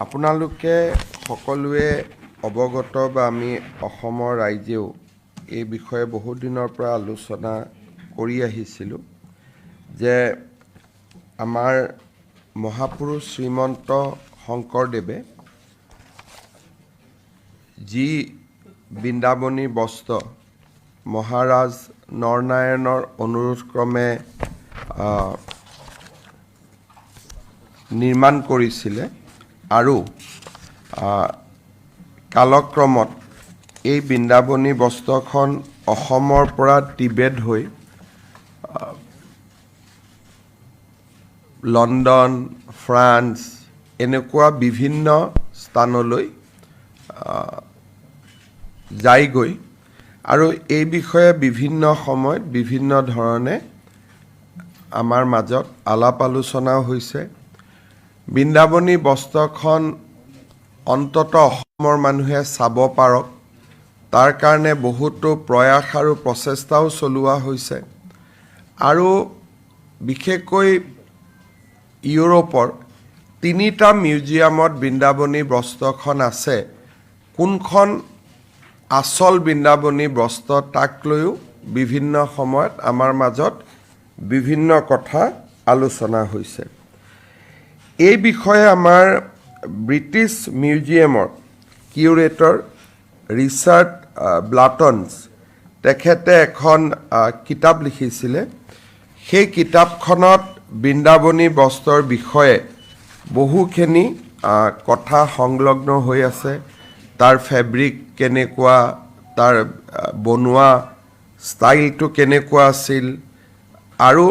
আপোনালোকে সকলোৱে অৱগত বা আমি অসমৰ ৰাইজেও এই বিষয়ে বহুত দিনৰ পৰা আলোচনা কৰি আহিছিলোঁ যে আমাৰ মহাপুৰুষ শ্ৰীমন্ত শংকৰদেৱে যি বৃন্দাবনী বস্ত্ৰ মহাৰাজ নৰনাৰায়ণৰ অনুৰোধক্ৰমে নিৰ্মাণ কৰিছিলে আৰু কালক্ৰমত এই বৃন্দাবনী বস্ত্ৰখন অসমৰ পৰা টিবেট হৈ লণ্ডন ফ্ৰান্স এনেকুৱা বিভিন্ন স্থানলৈ যায়গৈ। আৰু এই বিষয়ে বিভিন্ন সময়ত বিভিন্ন ধৰণে আমাৰ মাজত আলাপ আলোচনাও হৈছে। বৃন্দাবনী বস্ত্ৰখন অন্তত অসমৰ মানুহে চাব পাৰক। তাৰ কাৰণে বহুতো প্ৰয়াস আৰু প্ৰচেষ্টাও চলোৱা হৈছে। আৰু বিশেষকৈ ইউৰোপৰ তিনিটা মিউজিয়ামত বৃন্দাবনী বস্ত্ৰখন আছে। কোনখন আচল বৃন্দাবনী বস্ত্ৰ তাক লৈও বিভিন্ন সময়ত আমাৰ মাজত বিভিন্ন কথা আলোচনা হৈছে। এই বিষয়ে আমাৰ ব্ৰিটিছ মিউজিয়ামৰ কিউৰেটৰ ৰিচাৰ্ড ব্লাটনছ তেখেতে এখন কিতাপ লিখিছিলে। সেই কিতাপখনত বৃন্দাবনী বস্ত্ৰৰ বিষয়ে বহুখিনি কথা সংলগ্ন হৈ আছে। তাৰ ফেব্ৰিক কেনেকুৱা তাৰ বনোৱা ষ্টাইলটো কেনেকুৱা আছিল আৰু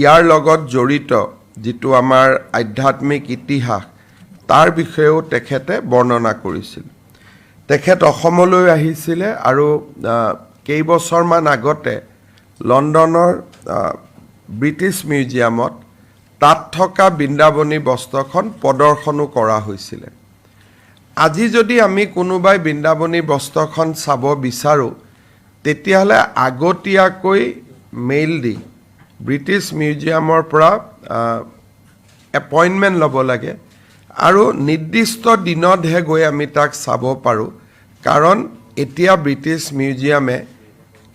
ইয়াৰ লগত জড়িত যিটো আমাৰ আধ্যাত্মিক ইতিহাস তাৰ বিষয়েও তেখেতে বৰ্ণনা কৰিছিল। তেখেত অসমলৈ আহিছিলে আৰু কেইবছৰমান আগতে লণ্ডনৰ ব্ৰিটিছ মিউজিয়ামত তাত থকা বৃন্দাবনী বস্ত্ৰখন প্ৰদৰ্শনো কৰা হৈছিলে। আজি যদি আমি কোনোবাই বৃন্দাবনী বস্ত্ৰখন চাব বিচাৰোঁ তেতিয়াহ'লে আগতীয়াকৈ মেইল দি ব্ৰিটিছ মিউজিয়ামৰ পৰা এপইণ্টমেণ্ট ল'ব লাগে। আৰু নিৰ্দিষ্ট দিনতহে গৈ আমি তাক চাব পাৰোঁ। কাৰণ এতিয়া ব্ৰিটিছ মিউজিয়ামে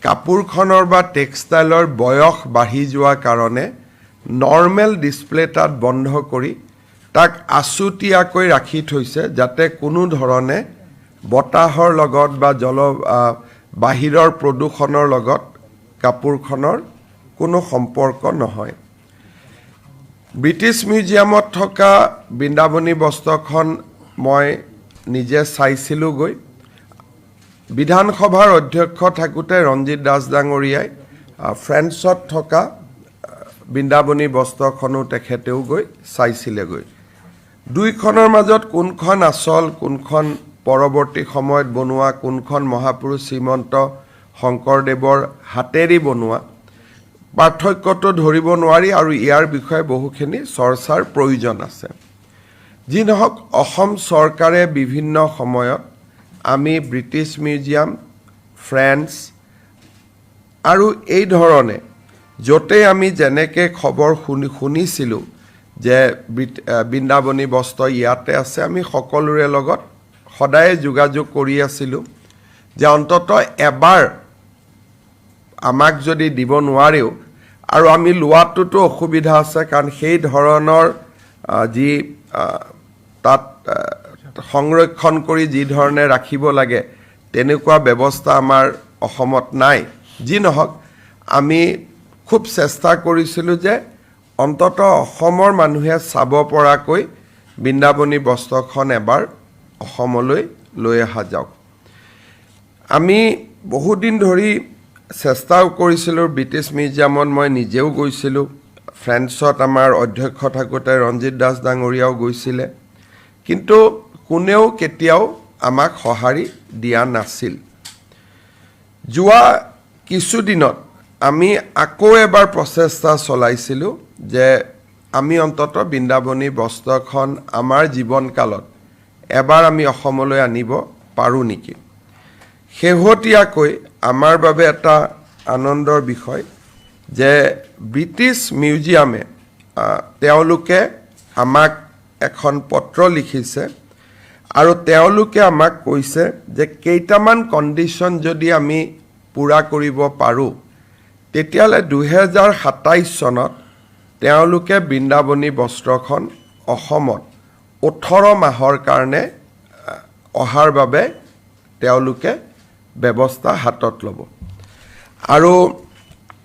কাপোৰখনৰ বা টেক্সটাইলৰ বয়স বাঢ়ি যোৱাৰ কাৰণে নৰ্মেল ডিছপ্লে তাত বন্ধ কৰি তাক আছুতীয়াকৈ ৰাখি থৈছে যাতে কোনো ধৰণে বতাহৰ লগত বা জল বাহিৰৰ প্ৰদূষণৰ লগত কাপোৰখনৰ কোনো সম্পৰ্ক নহয়। ব্ৰিটিছ মিউজিয়ামত থকা বৃন্দাবনী বস্ত্ৰখন মই নিজে চাইছিলোঁগৈ। বিধানসভাৰ অধ্যক্ষ থাকোঁতে ৰঞ্জিত দাস ডাঙৰীয়াই ফ্ৰেন্সত থকা বৃন্দাবনী বস্ত্ৰখনো তেখেতেও গৈ চাইছিলেগৈ। দুইখনৰ মাজত কোনখন আচল কোনখন পৰৱৰ্তী সময়ত বনোৱা কোনখন মহাপুৰুষ শ্ৰীমন্ত শংকৰদেৱৰ হাতেৰে বনোৱা পাৰ্থক্যটো ধৰিব নোৱাৰি আৰু ইয়াৰ বিষয়ে বহুখিনি চৰ্চাৰ প্ৰয়োজন আছে। যি নহওক অসম চৰকাৰে বিভিন্ন সময়ত আমি ব্ৰিটিছ মিউজিয়াম ফ্ৰেন্স আৰু এই ধৰণে য'তেই আমি যেনেকৈ খবৰ শুনি শুনিছিলোঁ যে বৃন্দাবনী বস্ত্ৰ ইয়াতে আছে আমি সকলোৰে লগত সদায়ে যোগাযোগ কৰি আছিলোঁ যে অন্ততঃ এবাৰ আমাক যদি দিব নোৱাৰেও আৰু আমি লোৱাটোতো অসুবিধা আছে কাৰণ সেই ধৰণৰ যি তাত সংৰক্ষণ কৰি যি ধৰণে ৰাখিব লাগে তেনেকুৱা ব্যৱস্থা আমাৰ অসমত নাই। যি নহওক আমি খুব চেষ্টা কৰিছিলোঁ যে অন্ততঃ অসমৰ মানুহে চাব পৰাকৈ বৃন্দাবনী বস্ত্ৰখন এবাৰ অসমলৈ লৈ অহা যাওক। আমি বহুদিন ধৰি চেষ্টাও কৰিছিলোঁ ব্ৰিটিছ মিউজিয়ামত মই নিজেও গৈছিলোঁ। ফ্ৰেন্সত আমাৰ অধ্যক্ষ থাকোঁতে ৰঞ্জিত দাস ডাঙৰীয়াও গৈছিলে। কিন্তু কোনেও কেতিয়াও আমাক সঁহাৰি দিয়া নাছিল। যোৱা কিছুদিনত আমি আকৌ এবাৰ প্ৰচেষ্টা চলাইছিলোঁ যে আমি অন্ততঃ বৃন্দাবনী বস্ত্ৰখন আমাৰ জীৱনকালত এবাৰ আমি অসমলৈ আনিব পাৰোঁ নেকি। শেহতীয়াকৈ আমাৰ বাবে এটা আনন্দৰ বিষয় যে ব্ৰিটিছ মিউজিয়ামে তেওঁলোকে আমাক এখন পত্ৰ লিখিছে আৰু তেওঁলোকে আমাক কৈছে যে কেইটামান কণ্ডিশ্যন যদি আমি পূৰা কৰিব পাৰোঁ তেতিয়াহ'লে দুহেজাৰ সাতাইছ চনত তেওঁলোকে বৃন্দাবনী বস্ত্ৰখন অসমত ওঠৰ মাহৰ কাৰণে অহাৰ বাবে তেওঁলোকে ব্যৱস্থা হাতত ল'ব। আৰু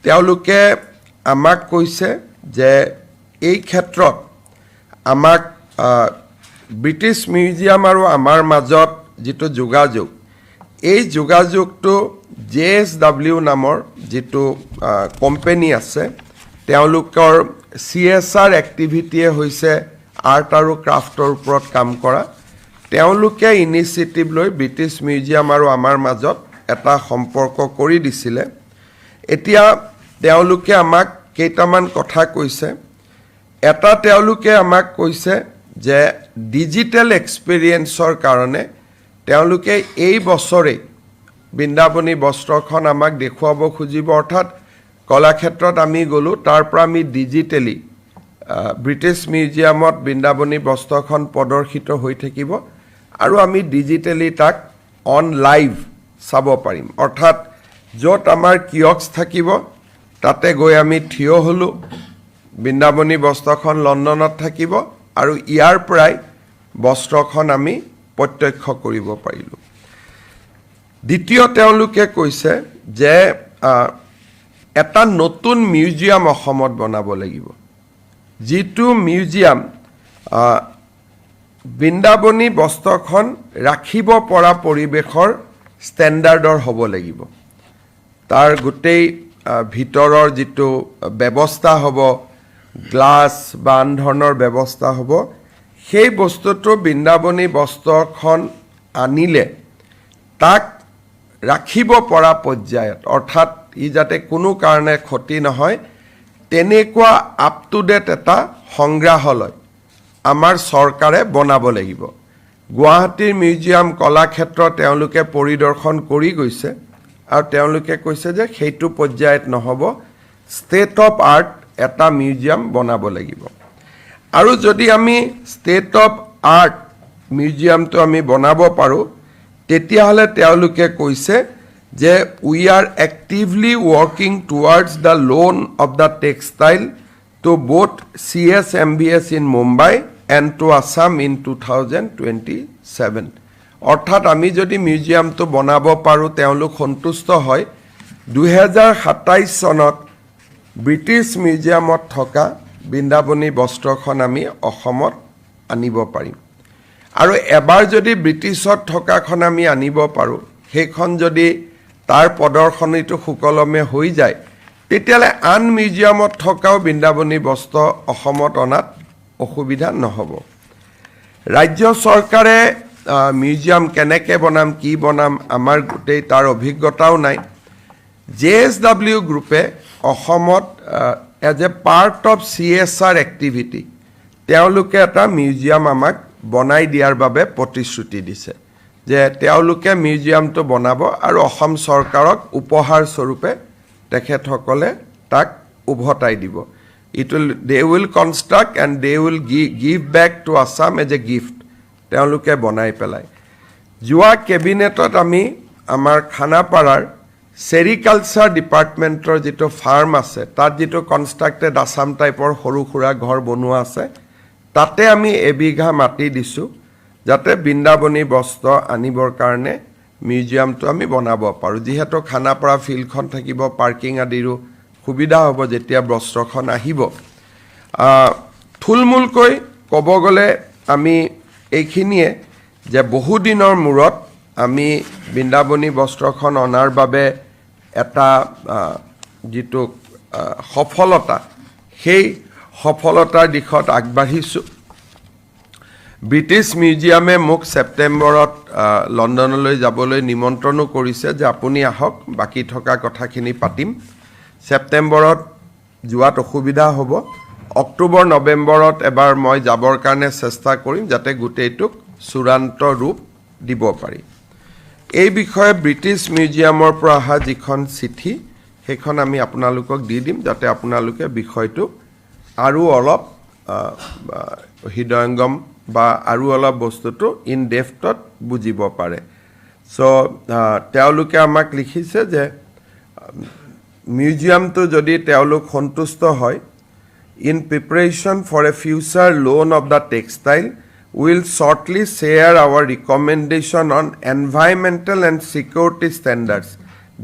তেওঁলোকে আমাক কৈছে যে এই ক্ষেত্ৰত আমাক ব্ৰিটিছ মিউজিয়াম আৰু আমাৰ মাজত যিটো যোগাযোগ, এই যোগাযোগটো জে এছ ডাব্লিউ নামৰ যিটো কোম্পেনী আছে, তেওঁলোকৰ চি এছ আৰ এক্টিভিটিয়ে হৈছে আৰ্ট আৰু ক্ৰাফ্টৰ ওপৰত কাম কৰা। তেওঁলোকে ইনিচিয়েটিভ লৈ ব্ৰিটিছ মিউজিয়াম আৰু আমাৰ মাজত এটা সম্পৰ্ক কৰি দিছিলে। এতিয়া তেওঁলোকে আমাক কেইটামান কথা কৈছে। এটা তেওঁলোকে আমাক কৈছে যে ডিজিটেল এক্সপিৰিয়েঞ্চৰ কাৰণে তেওঁলোকে এই বছৰেই বৃন্দাবনী বস্ত্ৰখন আমাক দেখুৱাব খুজিব। অৰ্থাৎ কলাক্ষেত্ৰত আমি গ'লোঁ তাৰ পৰা আমি ডিজিটেলি ব্ৰিটিছ মিউজিয়ামত বৃন্দাবনী বস্ত্ৰখন প্ৰদৰ্শিত হৈ থাকিব। আৰু আমি ডিজিটেলি তাক অন লাইভ চাব পাৰিম। অৰ্থাৎ য'ত আমাৰ কিয়ক্স থাকিব, তাতে গৈ আমি থিয় হ'লোঁ। বৃন্দাবনী বস্ত্ৰখন লণ্ডনত থাকিব আৰু ইয়াৰ পৰাই বস্ত্ৰখন আমি প্ৰত্যক্ষ কৰিব পাৰিলোঁ। দ্বিতীয় তেওঁলোকে কৈছে যে এটা নতুন মিউজিয়াম অসমত বনাব লাগিব। যিটো মিউজিয়াম বৃন্দাবনী বস্ত্ৰখন ৰাখিব পৰা পৰিৱেশৰ ষ্টেণ্ডাৰ্ডৰ হ'ব লাগিব। তাৰ গোটেই ভিতৰৰ যিটো ব্যৱস্থা হ'ব গ্লাছ বা আন ধৰণৰ ব্যৱস্থা হ'ব সেই বস্তুটো বৃন্দাবনী বস্ত্ৰখন আনিলে তাক ৰাখিব পৰা পৰ্যায়ত অৰ্থাৎ ই যাতে কোনো কাৰণে ক্ষতি নহয় তেনেকুৱা আপ টু ডেট এটা সংগ্ৰহালয় আমাৰ চৰকাৰে বনাব লাগিব। গুৱাহাটীৰ মিউজিয়াম কলাক্ষেত্ৰ তেওঁলোকে পৰিদৰ্শন কৰি গৈছে আৰু তেওঁলোকে কৈছে যে সেইটো পৰ্যায়ত নহ'ব। ষ্টেট অফ আৰ্ট এটা মিউজিয়াম বনাব লাগিব। আৰু যদি আমি ষ্টেট অফ আৰ্ট মিউজিয়ামটো আমি বনাব পাৰোঁ, তেতিয়াহ'লে তেওঁলোকে কৈছে যে we are actively working towards the loan of the textile to both C S M B S in Mumbai and to Assam in two thousand twenty seven অৰ্থাৎ আমি যদি মিউজিয়ামটো বনাব পাৰোঁ তেওঁলোক সন্তুষ্ট হয় দুহেজাৰ সাতাইছ চনত ব্ৰিটিছ মিউজিয়ামত থকা বৃন্দাবনী বস্ত্ৰখন আমি অসমত আনিব পাৰিম। আৰু এবাৰ যদি ব্ৰিটিছত থকাখন আমি আনিব পাৰোঁ সেইখন যদি তাৰ প্ৰদৰ্শনীটো সুকলমে হৈ যায় তেতিয়াহ'লে আন মিউজিয়ামত থকাও বৃন্দাবনী বস্ত্ৰ অসমত অনাত অসুবিধা নহ'ব। ৰাজ্য চৰকাৰে মিউজিয়াম কেনেকৈ বনাম, কি বনাম, আমাৰ গোটেই তাৰ অভিজ্ঞতাও নাই। জে এছ ডাব্লিউ গ্ৰুপে অসমত as a part of C S R activity তেওঁলোকে এটা মিউজিয়াম আমাক বনাই দিয়াৰ বাবে প্ৰতিশ্ৰুতি দিছে, যে তেওঁলোকে মিউজিয়ামটো বনাব আৰু অসম চৰকাৰক উপহাৰ স্বৰূপে তেখেতসকলে তাক উভতাই দিব। Will they will construct and they will give give back to Assam as a gift তেওঁলোকে বনাই পেলাই। যোৱা কেবিনেটত আমি আমাৰ খানাপাৰাৰ ছেৰিকালচাৰ ডিপাৰ্টমেণ্টৰ যিটো ফাৰ্ম আছে, তাত যিটো কনষ্ট্ৰাক্টেড আছাম টাইপৰ সৰু সুৰা ঘৰ বনোৱা আছে, তাতে আমি এবিঘা মাটি দিছোঁ, যাতে বৃন্দাবনী বস্ত্ৰ আনিবৰ কাৰণে মিউজিয়ামটো আমি বনাব পাৰোঁ। যিহেতু খানাপাৰা ফিল্ডখন থাকিব, পাৰ্কিং আদিৰো সুবিধা হ'ব যেতিয়া বস্ত্ৰখন আহিব। আহ, থুলমূলকৈ ক'ব গ'লে আমি এইখিনিয়ে যে বহুদিনৰ মূৰত আমি বৃন্দাবনী বস্ত্ৰখন অনাৰ বাবে এটা যিটো সফলতা সেই সফলতাৰ দিশত আগবাঢ়িছোঁ। ব্ৰিটিছ মিউজিয়ামে মোক ছেপ্টেম্বৰত লণ্ডনলৈ যাবলৈ নিমন্ত্ৰণো কৰিছে যে আপুনি আহক বাকী থকা কথাখিনি পাতিম। ছেপ্টেম্বৰত যোৱাত অসুবিধা হ'ব। অক্টোবৰ নৱেম্বৰত এবাৰ মই যাবৰ কাৰণে চেষ্টা কৰিম যাতে গোটেইটোক চূড়ান্ত ৰূপ দিব পাৰি। এই বিষয়ে ব্ৰিটিছ মিউজিয়ামৰ পৰা অহা যিখন চিঠি সেইখন আমি আপোনালোকক দি দিম যাতে আপোনালোকে বিষয়টো আৰু অলপ হৃদয়ংগম বা আৰু অলপ বস্তুটো ইন ডেফটত বুজিব পাৰে। চ' তেওঁলোকে আমাক লিখিছে যে মিউজিয়ামটো যদি তেওঁলোক সন্তুষ্ট হয় in preparation for a future loan of the textile will shortly share our recommendation on environmental and security standards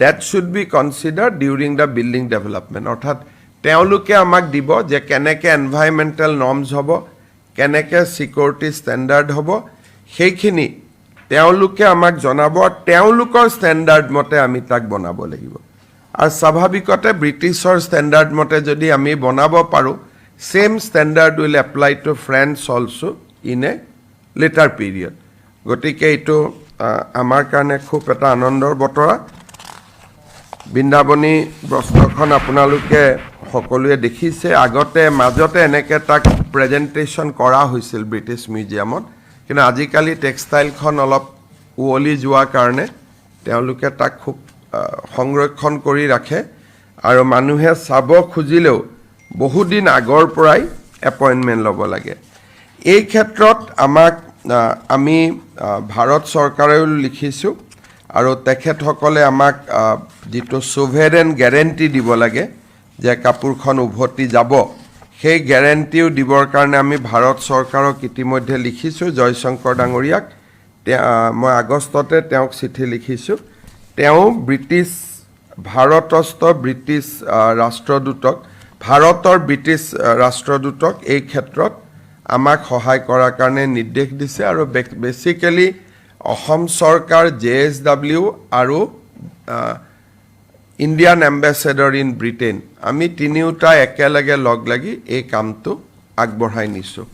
that should be consider during the building development অৰ্থাৎ তেওঁলোকে আমাক দিব যে কেনেকৈ এনভাইৰমেণ্টেল নৰ্মছ হ'ব, কেনেকৈ ছিকিউৰিটি ষ্টেণ্ডাৰ্ড হ'ব। সেইখিনি তেওঁলোকে আমাক জনাব তেওঁলোকৰ ষ্টেণ্ডাৰ্ড মতে আমি তাক বনাব লাগিব। আৰু স্বাভাৱিকতে ব্ৰিটিছৰ ষ্টেণ্ডাৰ্ড মতে যদি আমি বনাব পাৰোঁ same standard will apply to friends also' in a later period গতিকে এইটো আমাৰ কাৰণে খুব এটা আনন্দৰ বতৰা। বৃন্দাবনী বস্ত্ৰখন আপোনালোকে সকলোৱে দেখিছে। আগতে, মাজতে এনেকৈ তাক প্ৰেজেণ্টেশ্যন কৰা হৈছিল ব্ৰিটিছ মিউজিয়ামত কিন্তু আজিকালি টেক্সটাইলখন অলপ উৱলি যোৱাৰ কাৰণে তেওঁলোকে তাক খুব সংৰক্ষণ কৰি ৰাখে আৰু মানুহে চাব খুজিলেও বহুদিন আগৰ পৰাই এপইণ্টমেণ্ট ল'ব লাগে। এই ক্ষেত্ৰত আমাক আমি ভাৰত চৰকাৰেও লিখিছোঁ আৰু তেখেতসকলে আমাক যিটো ছুভেৰেন গেৰেণ্টি দিব লাগে যে কাপোৰখন উভতি যাব সেই গেৰেণ্টিও দিবৰ কাৰণে আমি ভাৰত চৰকাৰক ইতিমধ্যে লিখিছোঁ। জয়শংকৰ ডাঙৰীয়াক মই আগষ্টতে তেওঁক চিঠি লিখিছোঁ। তেওঁ ব্ৰিটিছ, ভাৰতস্থ ব্ৰিটিছ ৰাষ্ট্ৰদূতক, ভাৰতৰ ব্ৰিটিছ ৰাষ্ট্ৰদূতক এই ক্ষেত্ৰত আমাক সহায় কৰাৰ কাৰণে নিৰ্দেশ দিছে আৰু বেচিকেলি অসম চৰকাৰ, জে এছ ডাব্লিউ আৰু ইণ্ডিয়ান এম্বেচেডৰ ইন ব্ৰিটেইন। আমি তিনিওটা একেলগে লগ লাগি এই কামটো আগবঢ়াই নিছোঁ।